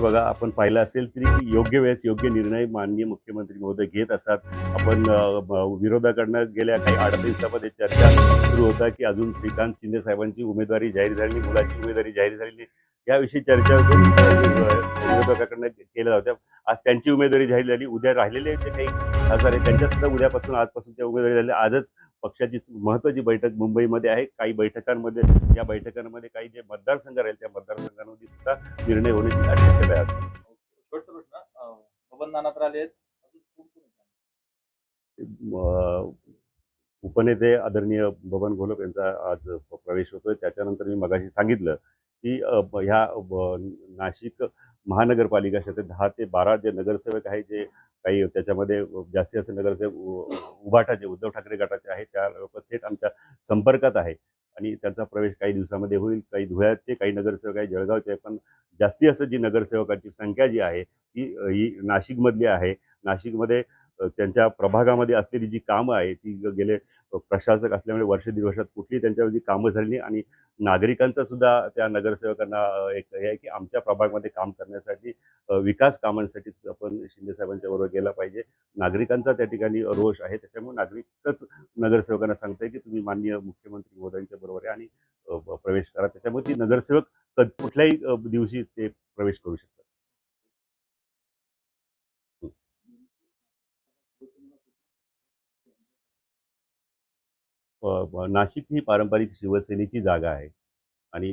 हे बघा आपण पाहिलं असेल तरी की योग्य वेळेस योग्य निर्णय माननीय मुख्यमंत्री महोदय घेत असतात. आपण विरोधाकडनं गेल्या काही आठ दिवसामध्ये चर्चा सुरू होता की अजून श्रीकांत शिंदे साहेबांची उमेदवारी जाहीर झाली मुलाची उमेदवारी जाहीर झाली याविषयी चर्चा करून, विरोधकाकडनं केल्या होत्या. आज त्यांची उमेदवारी जाहीर झाली उद्या राहिलेले जे काही खासदार आहेत त्यांच्या सुद्धा उद्यापासून आजपासून त्या उमेदवारी झाली आजच पक्षाची महत्वाची बैठक मुंबईमध्ये आहे. काही बैठकांमध्ये या बैठकांमध्ये काही जे मतदारसंघ राहील त्या मतदारसंघांमध्ये सुद्धा निर्णय होण्याची शक्यता आहे. उपनेते आदरणीय बबन घोलप यांचा आज प्रवेश होतोय. त्याच्यानंतर मी मगाशी सांगितलं की ह्या ब- नाशिक महानगरपालिका क्षेत्रात दहा ते बारा जे नगरसेवक आहे जे काही त्याच्यामध्ये जास्तीत जास्त नगरसेवक उ- उभाटा जे उद्धव ठाकरे गटाचे आहेत त्या लोक थेट आमच्या संपर्कात आहे आणि त्यांचा प्रवेश काही दिवसामध्ये होईल काही धुळ्याचे काही नगरसेवक आहे जळगावचे आहे पण जास्तीत जास्त जी नगरसेवकांची संख्या जी आहे ती ही नाशिकमधली आहे. नाशिकमध्ये त्यांच्या प्रभागामध्ये असलेली जी कामं आहे ती गेले प्रशासक असल्यामुळे वर्ष दीड वर्षात कुठली त्यांच्यावरती कामं झाली नाही आणि नागरिकांचा सुद्धा त्या नगरसेवकांना एक हे आहे की आमच्या प्रभागामध्ये काम करण्यासाठी विकास कामांसाठी सुद्धा आपण शिंदे साहेबांच्या बरोबर गेला पाहिजे. नागरिकांचा त्या ठिकाणी रोष आहे त्याच्यामुळे नागरिकच नगरसेवकांना सांगताय की तुम्ही माननीय मुख्यमंत्री महोदयांच्या बरोबर आहे आणि प्रवेश करा. त्याच्यामुळे ती नगरसेवक कुठल्याही दिवशी ते प्रवेश करू शकतात. नाशिक नाशिकची ही पारंपरिक शिवसेनेची जागा आहे. आणि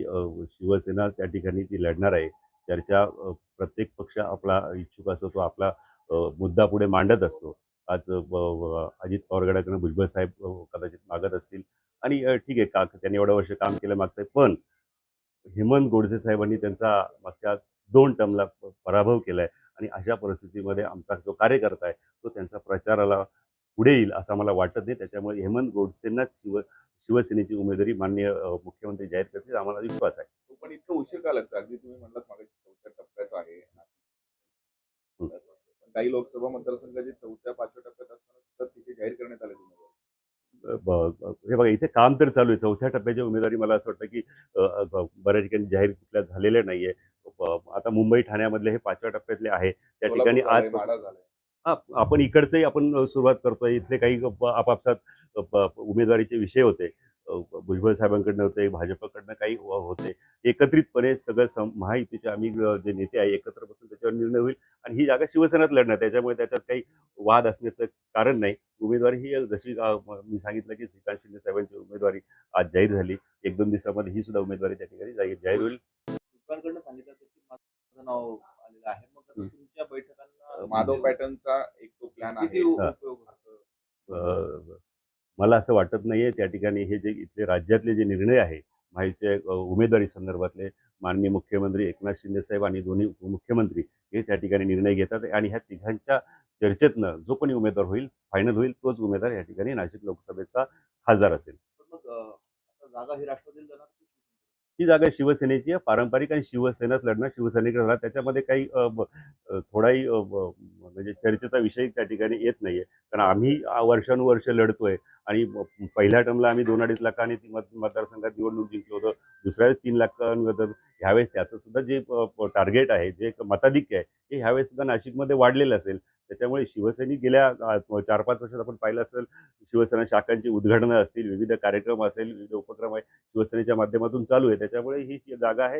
शिवसेना त्या ठिकाणी ती लढणार आहे. चर्चा प्रत्येक पक्ष आपला इच्छुक असतो तो आपला मुद्दा पुढे मांडत असतो. आज अजित पवार गटाकडनं भुजबळ साहेब कदाचित मागत असतील. आणि ठीक आहे का त्यांनी एवढं वर्ष काम केलं मागतंय पण हेमंत गोडसे साहेबांनी त्यांचा मागच्या दोन टर्मला पराभव केलाय. आणि अशा परिस्थितीमध्ये आमचा जो कार्यकर्ता आहे तो त्यांचा प्रचाराला पुढे येईल असं मला वाटत नाही. त्याच्यामुळे हेमंत गोडसेंनाच शिव शिवसेनेची उमेदवारी माननीय अ, मुख्यमंत्री जाहीर करतील आम्हाला विश्वास आहे. तो पण इतकं उशीर का लागतं? अगदी तुम्ही म्हणलात मागे चौथ्या टप्प्याचा आहे. हं. काही लोकसभा मतदारसंघाचे चौथ्या पाचव्या टप्प्यात असताना सुद्धा तिथे जाहीर करण्यात आले हे बघा इथे काम तर चालू आहे. चौथ्या टप्प्याची उमेदवारी मला असं वाटतं की बऱ्याच ठिकाणी जाहीर कुठल्या झालेल्या नाहीये. आता मुंबई ठाण्यामधले हे पाचव्या टप्प्यातले आहे. त्या ठिकाणी सोलापूर हा आपण इकडचंही आपण सुरुवात करतोय. इथले काही आपापसात उमेदवारीचे विषय होते. भुजबळ साहेबांकडनं होते भाजपकडनं काही व- होते. एकत्रितपणे सगळं सम महायुतीचे आम्ही जे नेते आहे एकत्र बसून त्याच्यावर निर्णय होईल आणि ही जागा शिवसेनेत लढणार. त्याच्यामुळे त्याच्यात काही वाद असण्याचं कारण नाही. उमेदवारी ही जशी म- सांगितलं की श्रीकांत शिंदे साहेबांची उमेदवारी आज जाहीर झाली. एक दोन दिवसामध्ये ही सुद्धा उमेदवारी त्या ठिकाणी जाहीर होईल. सांगितलं नाव आलेलं आहे. मग हं. तुमच्या बैठकांना माधव पॅटर्नचा एक तो प्लॅन किती हा. उपयोग असं? अ, मला असं वाटत नाहीये त्या ठिकाणी हे जे इथले राज्यातले जे निर्णय आहे माहितीचे अ, उमेदवारी संदर्भातले माननीय मुख्यमंत्री एकनाथ शिंदे साहेब आणि दोन्ही उपमुख्यमंत्री हे त्या ठिकाणी निर्णय घेतात आणि ह्या तिघांच्या चर्चेतनं जो कोणी उमेदवार होईल फायनल होईल तोच उमेदवार या ठिकाणी नाशिक लोकसभेचा खासदार असेल. जागा ही की ही जागा शिवसेनेची आहे. पारंपरिक आणि शिवसेनाच लढणार शिवसैनिक लढणार त्याच्यामध्ये काही थोडाही म्हणजे चर्चेचा विषय त्या ठिकाणी येत नाहीये. कारण आम्ही वर्षानुवर्ष लढतोय आणि पहिल्या टर्मला आम्ही दोन अडीच लाखांनी ती मतदारसंघात निवडणूक जिंकलो होतो. दुसऱ्या तीन लाखांबद्दल ह्यावेळेस त्याचं सुद्धा जे टार्गेट आहे जे एक मताधिक्य आहे ते ह्यावेळेस सुद्धा नाशिकमध्ये वाढलेलं असेल. त्याच्यामुळे शिवसैनिक गेल्या चार पाच वर्षात आपण पाहिलं असेल शिवसेना शाखांची उद्घाटनं असतील विविध कार्यक्रम असेल विविध उपक्रम आहे शिवसेनेच्या माध्यमातून चालू आहे. त्याच्यामुळे ही जी जागा आहे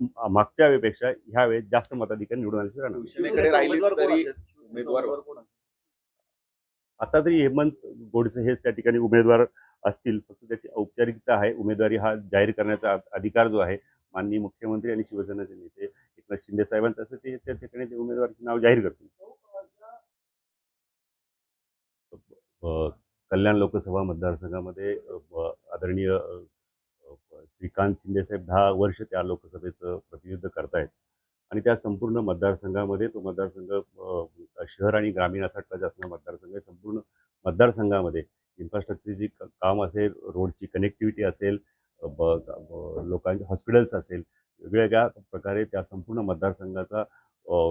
मागच्या वेळेपेक्षा ह्या वेळेस जास्त मताधिकारी निवडून आल्याशिवाय उमेदवार असेल? आता तरी हेमंत गोडसे हेच त्या ठिकाणी उमेदवार असतील. फक्त त्याची औपचारिकता आहे. उमेदवारी हा जाहीर करण्याचा अधिकार जो आहे माननीय मुख्यमंत्री आणि शिवसेनेचे नेते एकनाथ शिंदे साहेबांचं असं ते त्या ठिकाणी ते उमेदवाराचे नाव जाहीर करतील. कल्याण लोकसभा मतदारसंघामध्ये आदरणीय श्रीकांत शिंदेसाहेब दहा वर्ष त्या लोकसभेचं प्रतिनिधित्व करतायत. आणि त्या संपूर्ण मतदारसंघामध्ये तो मतदारसंघ शहर आणि ग्रामीण असा टच असणारा मतदारसंघ आहे. संपूर्ण मतदारसंघामध्ये इन्फ्रास्ट्रक्चरची क- काम असेल रोडची कनेक्टिव्हिटी असेल ब- लोकांचे हॉस्पिटल्स असेल वेगवेगळ्या प्रकारे त्या संपूर्ण मतदारसंघाचा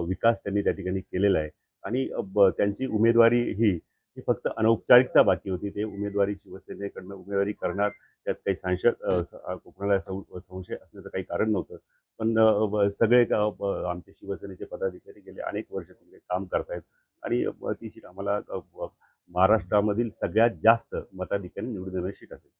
विकास त्यांनी त्या ठिकाणी केलेला आहे. आणि ब- त्यांची उमेदवारी ही ही फक्त अनौपचारिकता बाकी होती. ते उमेदवारी शिवसेनेकडनं उमेदवारी करणार त्यात काही संशय अ, कोणाला संशय असण्याचं काही कारण नव्हतं. पण सगळे आमचे शिवसेनेचे पदाधिकारी गेले अनेक वर्ष तिकडे काम करतायत. आणि ती सीट आम्हाला महाराष्ट्रामधील सगळ्यात जास्त मताधिकारी निवडून देणारी सीट असेल.